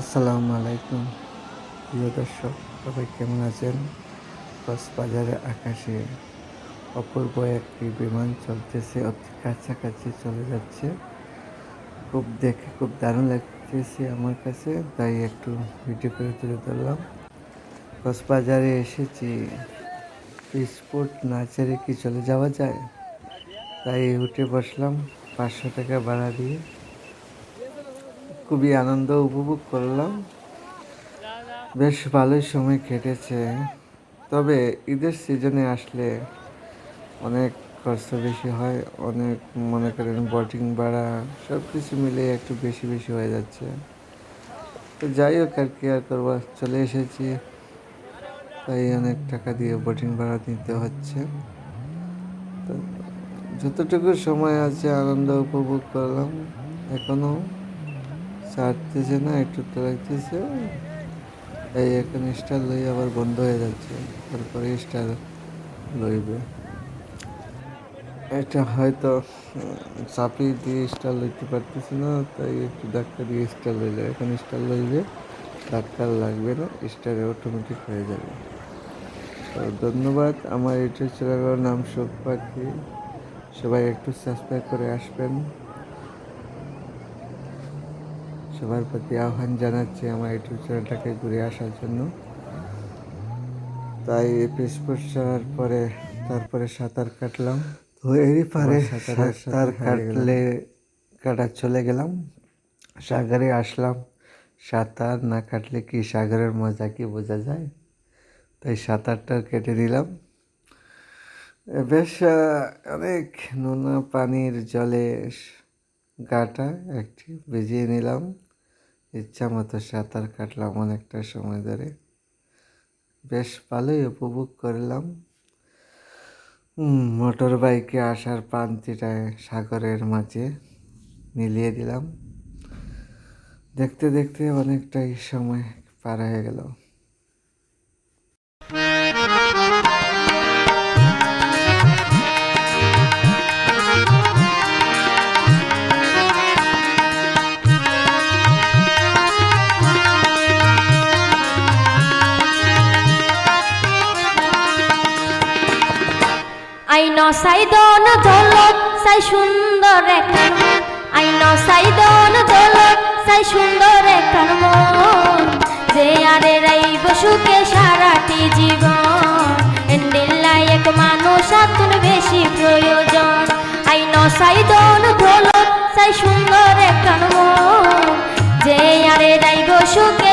আসসালামু আলাইকুম। প্রিয় দর্শক, সবাই কেমন আছেন? কক্সবাজারে আকাশে অপূর্ব একটি বিমান চলতেছে, অতি কাছাকাছি চলে যাচ্ছে। খুব দেখে খুব দারুণ লাগতেছে আমার কাছে, তাই একটু ভিডিও করে তুলে ধরলাম। কক্সবাজারে এসেছি। স্পোর্ট না ছেড়ে কি চলে যাওয়া যায়? তাই উঠে বসলাম, পাঁচশো টাকা ভাড়া দিয়ে। খুবই আনন্দ উপভোগ করলাম। বেশ ভালোই সময় কেটেছে। তবে ঈদের সিজনে আসলে অনেক খরচ বেশি হয়, অনেক মনে করেন বোটিং ভাড়া সব কিছু মিলে একটু বেশি বেশি হয়ে যাচ্ছে। তো যাই হোক আর কি আর করব, চলে এসেছি। তাই অনেক টাকা দিয়ে বোটিং ভাড়া নিতে হচ্ছে। তো যতটুকু সময় আছে আনন্দ উপভোগ করলাম এখনও। ছাড়তেছে না, একটু তো লাগতেছে এই এখন স্টার লই আবার বন্ধ হয়ে যাচ্ছে, তারপরে স্টার লইবে। এটা হয়তো চাপি দিয়ে স্টার লইতে পারতেছে না, তাই একটু ডাক্তার দিয়ে স্টার লইলে। এখন স্টার লইবে ডাক্তার লাগবে না স্টারে অটোমেটিক হয়ে যাবে। তো ধন্যবাদ, আমার ইউটিউব চ্যানেলের নাম শোক পাখি। সবাই একটু সাবস্ক্রাইব করে আসবেন। সবার প্রতি আহ্বান জানাচ্ছি আমার ইউটিউব চ্যানেলটাকে ঘুরে আসার জন্য। তাই পেসপোর্ট ছাড়ার পরে তারপরে সাঁতার কাটলাম। তো এরই পারে সাঁতার কাটলে কাটা চলে গেলাম। সাগরে আসলাম। সাঁতার না কাটলে কি সাগরের মজা কি বোঝা যায়? তাই সাঁতারটা কেটে দিলাম বেশ অনেক নোনা পানির জলে গাটা একটি ভিজিয়ে নিলাম। ইচ্ছা মতো সাঁতার কাটলাম অনেকটা সময় ধরে। বেশ ভালোই উপভোগ করলাম। মোটর বাইকে আসার প্রান্তিটায় সাগরের মাঝে মিলিয়ে দিলাম। দেখতে দেখতে অনেকটাই সময় পার হয়ে গেল। আইন সাইদন দৌলত সাই সুন্দর। একখান আইন সাইদন দৌলত সাই সুন্দর একখান যে আরে রাইব সুখে সারাটি জীবন এক মানুষ আতুন বেশি প্রয়োজন। আইন সাইদন দৌলত সাই সুন্দর একখান যে আরে রাইব সুখে